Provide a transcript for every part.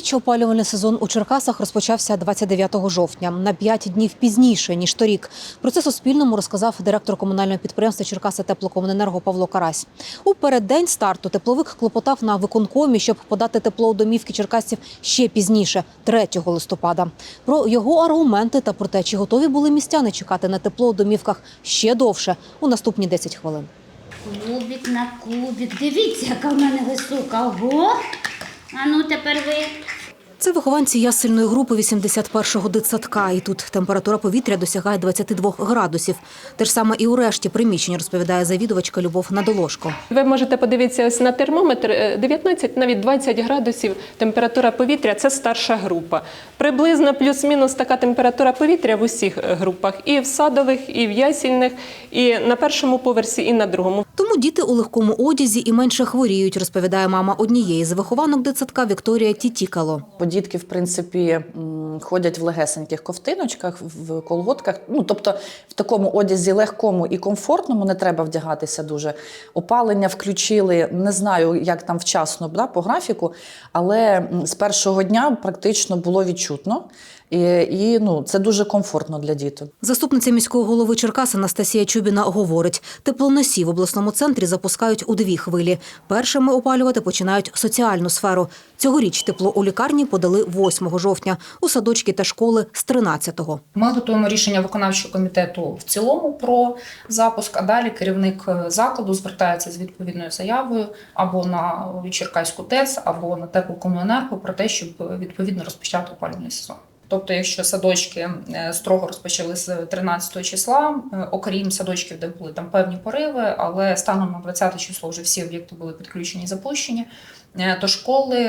Цьогоріч опалювальний сезон у Черкасах розпочався 29 жовтня, на 5 днів пізніше ніж торік. Про це Суспільному розказав директор комунального підприємства Черкаси теплокомуненерго Павло Карась. У переддень старту тепловик клопотав на виконкомі, щоб подати тепло у домівки черкасців ще пізніше, 3 листопада. Про його аргументи та про те, чи готові були містяни чекати на тепло у домівках ще довше у наступні 10 хвилин. Кубик на кубик. Дивіться, яка в мене висока. Ого! А ну тепер ви. Це вихованці ясельної групи 81-го дитсадка. І тут температура повітря досягає 22 градусів. Те ж саме і у решті приміщень, розповідає завідувачка Любов Надолошко. Ви можете подивитися ось на термометр е, 19, навіть 20 градусів температура повітря це старша група. Приблизно плюс-мінус така температура повітря в усіх е, групах, і в садових, і в ясільних, і на першому поверсі, і на другому. Тому діти у легкому одязі і менше хворіють, розповідає мама однієї з вихованок дитсадка Вікторія Тітікало. Дітки, в принципі, ходять в легесеньких ковтиночках, в колготках. Ну, тобто, в такому одязі легкому і комфортному не треба вдягатися дуже. Опалення включили, не знаю, як там вчасно да, по графіку, але з першого дня практично було відчутно. І, і ну, це дуже комфортно для діток. Заступниця міського голови Черкас Анастасія Чубіна говорить, теплоносі в обласному центрі запускають у дві хвилі. Першими опалювати починають соціальну сферу. Цьогоріч тепло у лікарні подали 8 жовтня, у садочки та школи з 13-го. Ми готуємо рішення виконавчого комітету в цілому про запуск, а далі керівник е, закладу звертається з відповідною заявою або на Черкаську ТЕЦ, або на теплокомуненерго про те, щоб е, відповідно розпочати опалювальний сезон. Тобто, якщо садочки е, строго розпочали з 13 числа, е, окрім садочків, де були там певні пориви, але станом на 20 число вже всі об'єкти були підключені запущені, е, то школи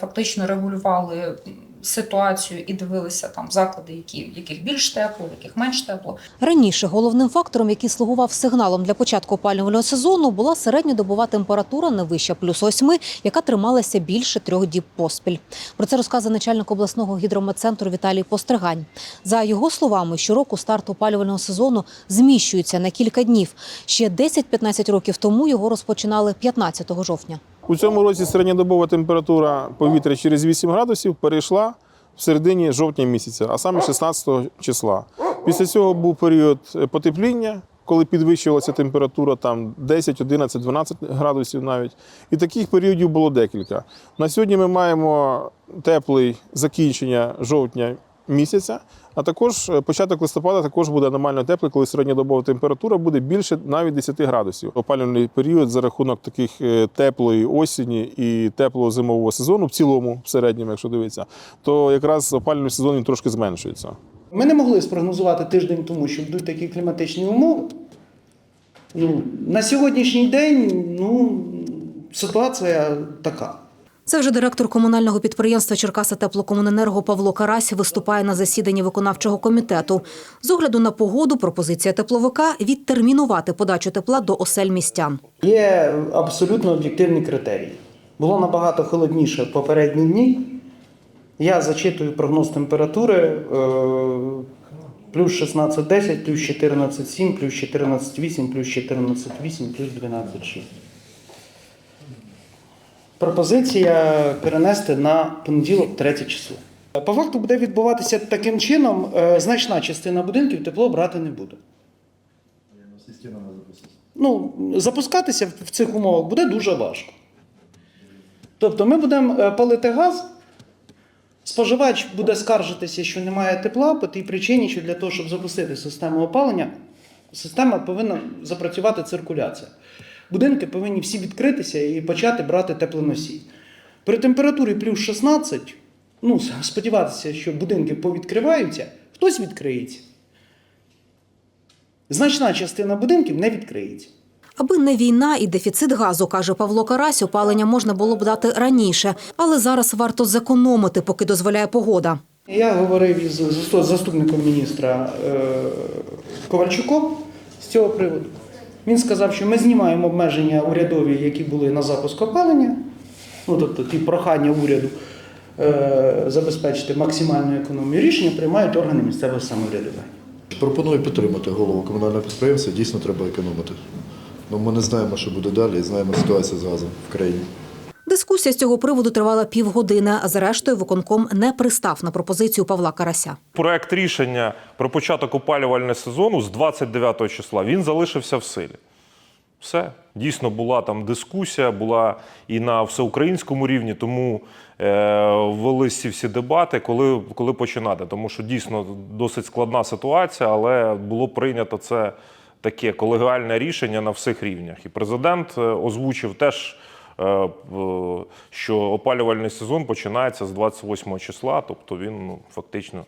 фактично регулювали ситуацію і дивилися там заклади, які в яких більш тепло, в яких менш тепло. Раніше головним фактором, який слугував сигналом для початку опалювального сезону, була середньодобова температура не вища плюс 8, яка трималася більше трьох діб поспіль. Про це розказує начальник обласного гідрометцентру Віталій Постригань. За його словами, щороку старт опалювального сезону зміщується на кілька днів. Ще 10-15 років тому його розпочинали 15 жовтня. У цьому році середньодобова температура повітря через 8 градусів перейшла в середині жовтня місяця, а саме 16 числа. Після цього був період потепління, коли підвищувалася температура там 10, 11, 12 градусів навіть. І таких періодів було декілька. На сьогодні ми маємо теплий закінчення жовтня місяця. А також е, початок листопада також буде аномально теплий, коли середньодобова температура буде більше навіть 10 градусів. Опалювальний період за рахунок таких е, теплої осені і теплого зимового сезону, в цілому, в середньому, якщо дивитися, то якраз опалювальний сезон він трошки зменшується. Ми не могли спрогнозувати тиждень тому, що будуть такі кліматичні умови. Ну, на сьогоднішній день ну, ситуація така. Це вже директор комунального підприємства Черкаса теплокомуненерго Павло Карась виступає на засіданні виконавчого комітету. З огляду на погоду пропозиція тепловика відтермінувати подачу тепла до осель містян. Є абсолютно об'єктивні критерії. Було набагато холодніше в попередні дні. Я зачитую прогноз температури е, плюс 16,10, плюс 14,7, плюс 14,8, плюс 14,8, плюс 12,6. Пропозиція перенести на понеділок, 3 число. По факту буде відбуватися таким чином, е, значна частина будинків тепло брати не буде. Ну, запускатися в- цих умовах буде дуже важко. Тобто ми будемо е, палити газ, споживач буде скаржитися, що немає тепла по тій причині, що для того, щоб запустити систему опалення, система повинна запрацювати циркуляція. Будинки повинні всі відкритися і почати брати теплоносій. При температурі плюс 16, ну, сподіватися, що будинки повідкриваються, хтось відкриється. Значна частина будинків не відкриється. Аби не війна і дефіцит газу, каже Павло Карась, опалення можна було б дати раніше, але зараз варто зекономити, поки дозволяє погода. Я говорив із заступником міністра е, Ковальчуком з цього приводу. Він сказав, що ми знімаємо обмеження урядові, які були на запуск опалення. ну тобто ті прохання уряду е, забезпечити максимальну економію рішення, приймають органи місцевого самоврядування. Пропоную підтримати голову комунального підприємства. Дійсно треба економити. Ну, ми не знаємо, що буде далі, і знаємо ситуацію з газом в країні. Дискусія з цього приводу тривала півгодини, а зрештою виконком не пристав на пропозицію Павла Карася. Проект рішення про початок опалювального сезону з 29 числа він залишився в силі. Все. Дійсно була там дискусія, була і на всеукраїнському рівні, тому е, велися всі дебати, коли, коли починати. Тому що дійсно досить складна ситуація, але було прийнято це таке колегіальне рішення на всіх рівнях. І президент е, озвучив теж, що опалювальний сезон починається з 28 числа, тобто він ну, фактично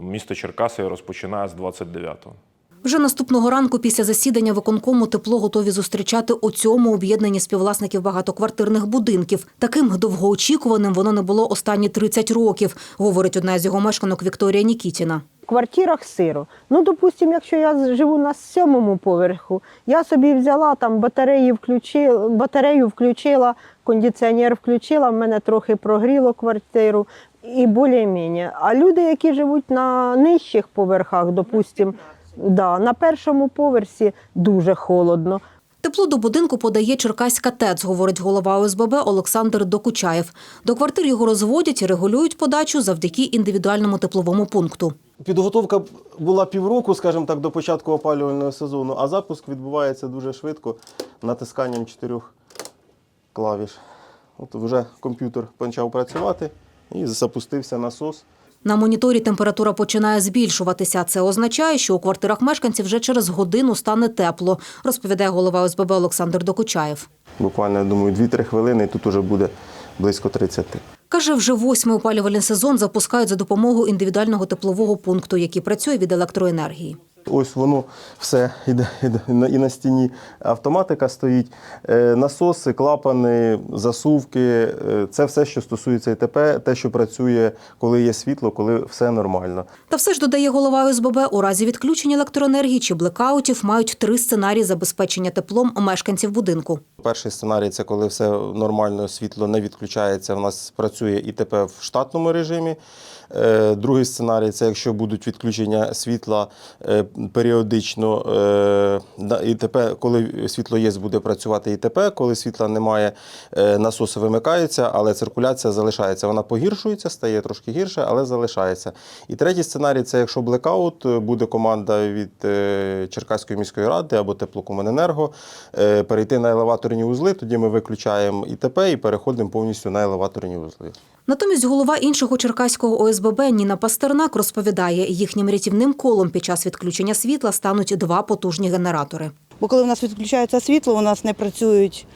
місто Черкаси розпочинає з 29-го. Вже наступного ранку після засідання виконкому тепло готові зустрічати у цьому об'єднанні співвласників багатоквартирних будинків. Таким довгоочікуваним воно не було останні 30 років, говорить одна з його мешканок Вікторія Нікітіна. В квартирах сиро. Ну, допустимо, якщо я живу на сьомому поверху, я собі взяла там батареї включила, батарею включила, кондиціонер включила, в мене трохи прогріло квартиру і більш-менш. А люди, які живуть на нижчих поверхах, допустимо, да, на першому поверсі дуже холодно. Тепло до будинку подає Черкаська ТЕЦ, говорить голова ОСББ Олександр Докучаєв. До квартир його розводять і регулюють подачу завдяки індивідуальному тепловому пункту. Підготовка була півроку, скажімо так, до початку опалювального сезону, а запуск відбувається дуже швидко натисканням чотирьох клавіш. От вже комп'ютер почав працювати і запустився насос. На моніторі температура починає збільшуватися. Це означає, що у квартирах мешканців вже через годину стане тепло, розповідає голова ОСББ Олександр Докучаєв. Буквально, я думаю, 2-3 хвилини і тут уже буде близько 30. Каже, вже восьмий опалювальний сезон запускають за допомогою індивідуального теплового пункту, який працює від електроенергії. Ось воно все іде, іде і на стіні автоматика стоїть. Е, Насоси, клапани, засувки е, це все, що стосується ІТП, те, що працює, коли є світло, коли все нормально. Та все ж додає голова ОСББ, у разі відключення електроенергії чи блекаутів мають три сценарії забезпечення теплом мешканців будинку. Перший сценарій це коли все нормально, світло не відключається. В нас працює ІТП в штатному режимі. Е, Другий сценарій це якщо будуть відключення світла періодично. е, ІТП, коли світло є, буде працювати ІТП. Коли світла немає, е, насоси вимикаються, але циркуляція залишається. Вона погіршується, стає трошки гірше, але залишається. І третій сценарій це якщо блекаут, е, буде команда від Черкаської міської ради або Теплокомуненерго перейти на елеваторні вузли. Тоді ми виключаємо ІТП і переходимо повністю на елеваторні вузли. Натомість голова іншого черкаського ОСББ Ніна Пастернак розповідає, їхнім рятівним колом під час відключення світла стануть два потужні генератори. Бо коли у нас відключається світло, у нас не працюють,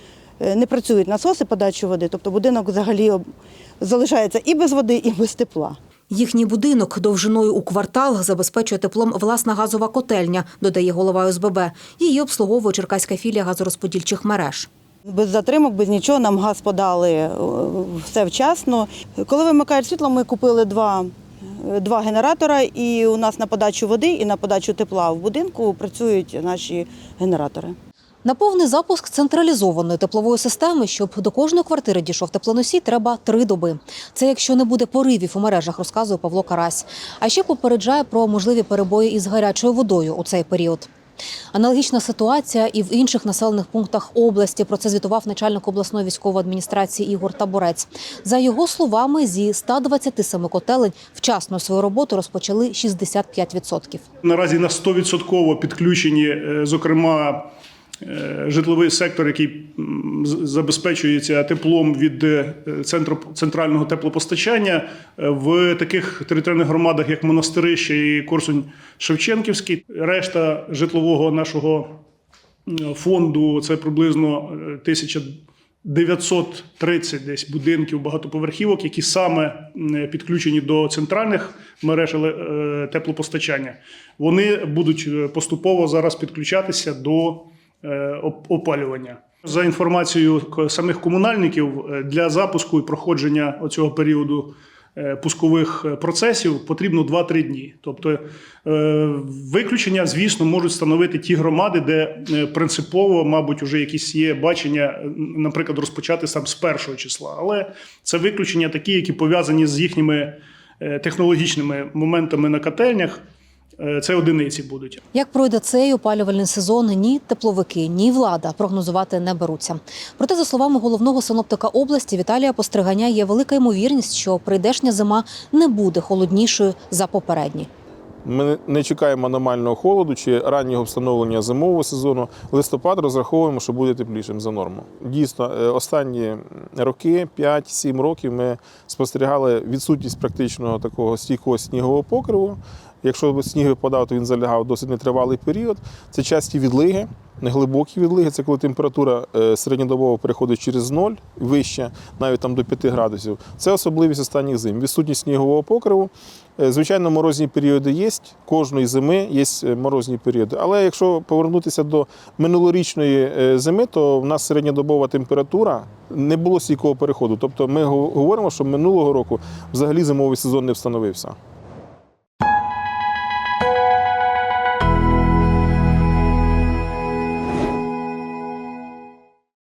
е, не працюють насоси подачі води, тобто будинок взагалі залишається і без води, і без тепла. Їхній будинок довжиною у квартал забезпечує теплом власна газова котельня, додає голова ОСББ. Її обслуговує черкаська філія газорозподільчих мереж. Без затримок, без нічого, нам газ подали е, все вчасно. Коли вимикають світло, ми купили два, е, два генератора, і у нас на подачу води і на подачу тепла в будинку працюють наші генератори. На повний запуск централізованої теплової системи, щоб до кожної квартири дійшов теплоносій, треба три доби. Це якщо не буде поривів у мережах, розказує Павло Карась. А ще попереджає про можливі перебої із гарячою водою у цей період. Аналогічна ситуація і в інших населених пунктах області. Про це звітував начальник обласної військової адміністрації Ігор Таборець. За його словами, зі 127 котелень вчасно свою роботу розпочали 65%. Наразі на 100% підключені, е, зокрема, житловий сектор, який забезпечується теплом від е, центру центрального теплопостачання е, в таких територіальних громадах, як Монастирище і Корсунь Шевченківський. Решта житлового нашого фонду це приблизно е, 1930 десь будинків багатоповерхівок, які саме підключені до центральних мереж е, теплопостачання. Вони будуть е, поступово зараз підключатися до е, опалювання. За інформацією самих комунальників, е, для запуску і проходження цього періоду е, пускових процесів потрібно 2-3 дні. Тобто е, виключення, звісно, можуть становити ті громади, де е, принципово, мабуть, вже якісь є бачення, е, наприклад, розпочати сам з першого числа. Але це виключення такі, які пов'язані з їхніми е, технологічними моментами на котельнях. Е, Це одиниці будуть. Як пройде цей опалювальний сезон, ні тепловики, ні влада прогнозувати не беруться. Проте, за словами головного синоптика області Віталія Постриганя, є велика ймовірність, що прийдешня зима не буде холоднішою за попередні. Ми не чекаємо аномального холоду чи раннього встановлення зимового сезону. Листопад розраховуємо, що буде теплішим за норму. Дійсно, е, останні роки, 5-7 років, ми спостерігали відсутність практичного такого стійкого снігового покриву. Якщо сніг випадав, то він залягав досить нетривалий період. Це часті відлиги, неглибокі відлиги. Це коли температура е, середньодобово переходить через ноль вище, навіть там до 5 градусів. Це особливість останніх зим. Відсутність снігового покриву. Е, Звичайно, морозні періоди є. Кожної зими є е, морозні періоди. Але якщо повернутися до минулорічної е, зими, то в нас середньодобова температура не було стійкого переходу. Тобто ми го- говоримо, що минулого року взагалі зимовий сезон не встановився.